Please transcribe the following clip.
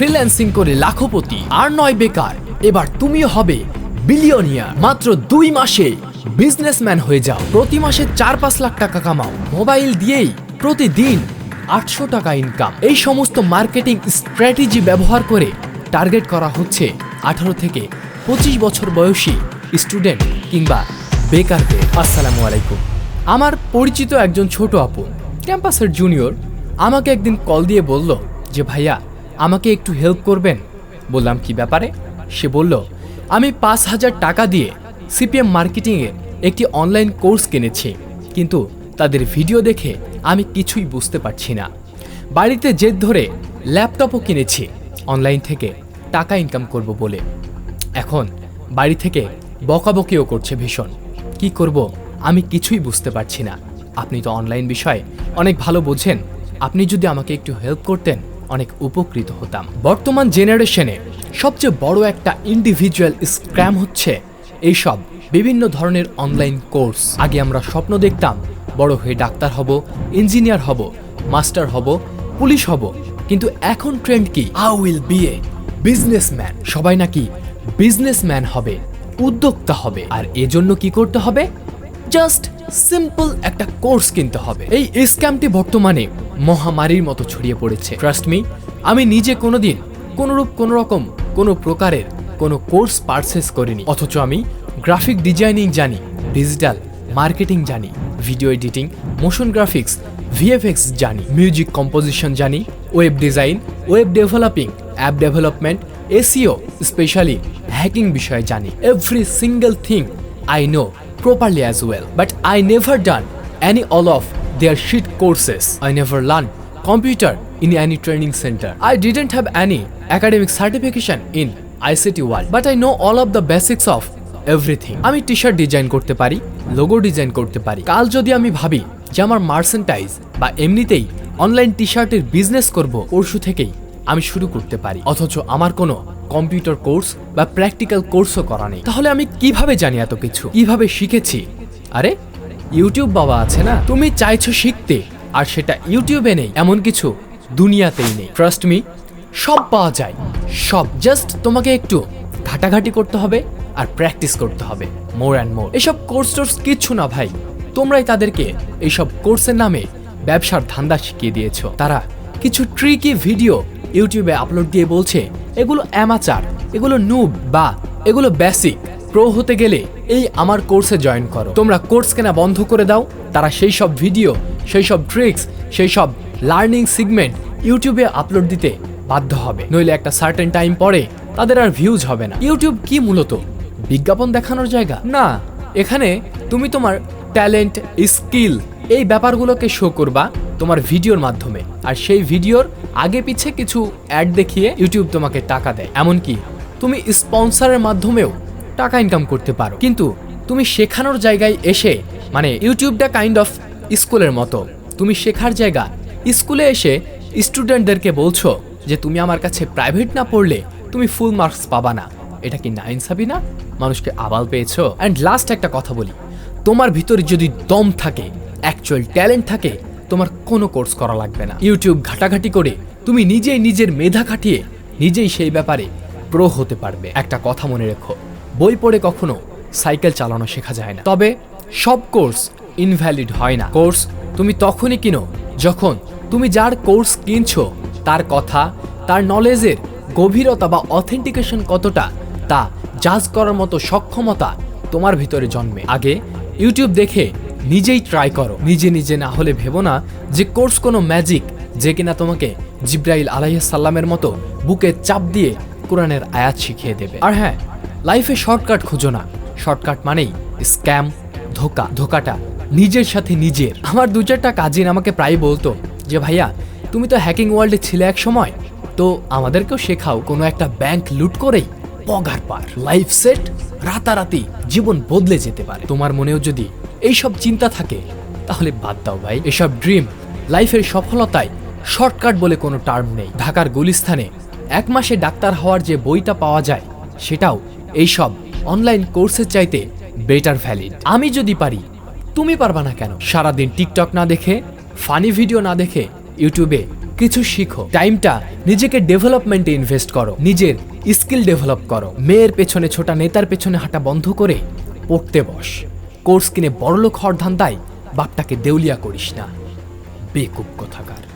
Freelancing করে লাখপতি আর নয় বেকার। এবার তুমিও হবে বিলিয়নিয়ার মাত্র দুই মাসে বিজনেসম্যান হয়ে যাও। প্রতি মাসে চার পাঁচ লাখ টাকা কামাও। মোবাইল দিয়েই প্রতিদিন আটশো টাকা ইনকাম এই সমস্ত মার্কেটিং স্ট্র্যাটেজি ব্যবহার করে টার্গেট করা হচ্ছে আঠারো থেকে পঁচিশ বছর বয়সী স্টুডেন্ট কিংবা বেকারদের। আসসালামু আলাইকুম। আমার পরিচিত একজন ছোট আপু ক্যাম্পাসের জুনিয়র আমাকে একদিন কল দিয়ে বলল যে, ভাইয়া আমাকে একটু হেল্প করবেন? বললাম, কি ব্যাপারে? সে বলল, আমি পাঁচ হাজার টাকা দিয়ে সিপিএম মার্কেটিংয়ের একটি অনলাইন কোর্স কিনেছি, কিন্তু তাদের ভিডিও দেখে আমি কিছুই বুঝতে পারছি না। বাড়িতে জেদ ধরে ল্যাপটপও কিনেছি অনলাইন থেকে টাকা ইনকাম করব বলে। এখন বাড়ি থেকে বকাবকিও করছে ভীষণ। কি করব? আমি কিছুই বুঝতে পারছি না। আপনি তো অনলাইন বিষয়ে অনেক ভালো বোঝেন। আপনি যদি আমাকে একটু হেল্প করতেন অনেক উপকৃত হতাম। বর্তমান জেনারেশনে সবচেয়ে বড় একটা ইন্ডিভিজুয়াল স্ক্র্যাম হচ্ছে এইসব বিভিন্ন ধরনের অনলাইন কোর্স আগে আমরা স্বপ্ন দেখতাম, বড় হয়ে ডাক্তার হব ইঞ্জিনিয়ার হব মাস্টার হব পুলিশ হব। কিন্তু এখন ট্রেন্ড কি? I will be a businessman সবাই নাকি বিজনেসম্যান হবে, উদ্যোক্তা হবে। আর এজন্য কি করতে হবে? জাস্ট সিম্পল একটা কোর্স কিনতে হবে। এই স্ক্যামটি বর্তমানে মহামারীর মতো ছড়িয়ে পড়েছে। ট্রাস্ট মি আমি নিজে কোনোদিন কোনোরূপ কোনো রকম কোনো প্রকারের কোনো কোর্স পারচেস করিনি। অথচ আমি গ্রাফিক ডিজাইনিং জানি, ডিজিটাল মার্কেটিং জানি, video editing, motion graphics, VFX জানি, মিউজিক কম্পোজিশন জানি, web design, web developing, app development SEO specially hacking বিষয়ে জানি। Every single thing I know properly as well, but I never done any all of their shit courses. I never learned computer in any training center. I didn't have any academic certification in ICT world, but I know all of the basics of everything আমি T shirt design করতে পারি logo design করতে পারি কাল যদি আমি ভাবি যে আমার মার্সেন্টাইজ বা এমনিতেই অনলাইন টি শার্টের বিজনেস করব পরশু থেকেই আমি শুরু করতে পারি। অথচ আমার কোনো কম্পিউটার কোর্স বা প্র্যাকটিক্যাল কোর্সও করা নেই। তাহলে আমি কীভাবে জানি এত কিছু? কীভাবে শিখেছি? আরে, ইউটিউব বাবা আছে না? তুমি চাইছো শিখতে, আর সেটা ইউটিউবে নেই, এমন কিছু দুনিয়াতেই নেই। ট্রাস্ট মি সব পাওয়া যায়। সব জাস্ট তোমাকে একটু ঘাটাঘাটি করতে হবে আর প্র্যাকটিস করতে হবে মোর অ্যান্ড মোর এসব কোর্স টোর্স কিচ্ছু না ভাই। তোমরাই তাদেরকে এইসব কোর্সের নামে ব্যবসার ধান্দা শিখিয়ে দিয়েছ। তারা কিছু ট্রিকি ভিডিও ইউটিউবে আপলোড দিয়ে বলছে, এগুলো অ্যামাচার এগুলো নুব বা এগুলো বেসিক প্রো হতে গেলে এই আমার কোর্সে জয়েন করো। তোমরা কোর্স কেনা বন্ধ করে দাও। তারা সেই সব ভিডিও সেই সব ট্রিক্স সেই সব লার্নিং সিগমেন্ট ইউটিউবে আপলোড দিতে বাধ্য হবে। নইলে একটা সার্টেন টাইম পরে তাদের আর ভিউজ হবে না। ইউটিউব কি মূলত? বিজ্ঞাপন দেখানোর জায়গা? না। এখানে তুমি তোমার ট্যালেন্ট স্কিল এই ব্যাপারগুলোকে শো করবা তোমার ভিডিওর মাধ্যমে। আর সেই ভিডিওর আগে পিছে কিছু অ্যাড দেখিয়ে ইউটিউব তোমাকে টাকা দেয়। এমনকি তুমি স্পন্সরের মাধ্যমেও টাকা ইনকাম করতে পারো। কিন্তু তুমি শেখানোর জায়গায় এসে মানে ইউটিউবটা কাইন্ড অফ স্কুলের মতো। তুমি শেখার জায়গা স্কুলে এসে স্টুডেন্টদেরকে বলছো যে, তুমি আমার কাছে প্রাইভেট না পড়লে তুমি ফুল মার্কস পাবা না। এটা কি না ইনসাফি না? মানুষকে আবাল পেয়েছ? অ্যান্ড লাস্ট একটা কথা বলি। তোমার ভিতরে যদি দম থাকে অ্যাকচুয়াল ট্যালেন্ট থাকে তোমার কোনো কোর্স করা লাগবে না। ইউটিউব ঘাটাঘাটি করে তুমি নিজেই নিজের মেধা খাটিয়ে নিজেই সেই ব্যাপারে প্রো হতে পারবে। একটা কথা মনে রেখো, বই পড়ে কখনো সাইকেল চালানো শেখা যায় না। তবে সব কোর্স ইনভ্যালিড হয় না। কোর্স তুমি তখনই কিনো যখন তুমি যার কোর্স কিনছো, তার কথা, তার নলেজের গভীরতা বা অথেন্টিকেশন কতটা, তা জাজ করার মতো সক্ষমতা তোমার ভিতরে জন্মে। আগে ইউটিউব দেখে নিজেই ট্রাই করো। নিজে নিজে না হলে ভেবো না যে কোর্স কোনো ম্যাজিক যে কিনা তোমাকে জিব্রাইল আলাইসাল্লামের মতো বুকে চাপ দিয়ে কোরআনের আয়াত শিখিয়ে দেবে। আর হ্যাঁ লাইফে শর্টকাট খুঁজো না। শর্টকাট মানেই স্ক্যাম ধোকা। ধোকাটা নিজের সাথে নিজের। আমার দু চারটা কাজিন আমাকে প্রায় বলতো যে, ভাইয়া, তুমি তো হ্যাকিং ওয়ার্ল্ডে ছিলে এক সময়, তো আমাদেরকেও শেখাও কোনো একটা ব্যাংক লুট করেই পগার পার। লাইফ সেট রাতারাতি জীবন বদলে যেতে পারে। তোমার মনেও যদি এইসব চিন্তা থাকে, তাহলে বাদ দাও ভাই। এসব ড্রিম লাইফের সফলতায় শর্টকাট বলে কোনো টার্ম নেই। ঢাকার গুলিস্থানে এক মাসে ডাক্তার হওয়ার যে বইটা পাওয়া যায়, সেটাও এইসব অনলাইন কোর্সের চাইতে বেটার ভ্যালিড আমি যদি পারি, তুমি পারবা না কেন? সারাদিন টিকটক না দেখে ফানি ভিডিও না দেখে ইউটিউবে কিছু শিখো। টাইমটা নিজেকে ডেভেলপমেন্টে ইনভেস্ট করো। নিজের স্কিল ডেভেলপ করো। মেয়ের পেছনে ছোটা নেতার পেছনে হাঁটা বন্ধ করে পড়তে বস। কোর্স কিনে বড়লোক হওয়ার ধান্দায় বাপটাকে দেউলিয়া করিস না। বেকুব কোথাকার।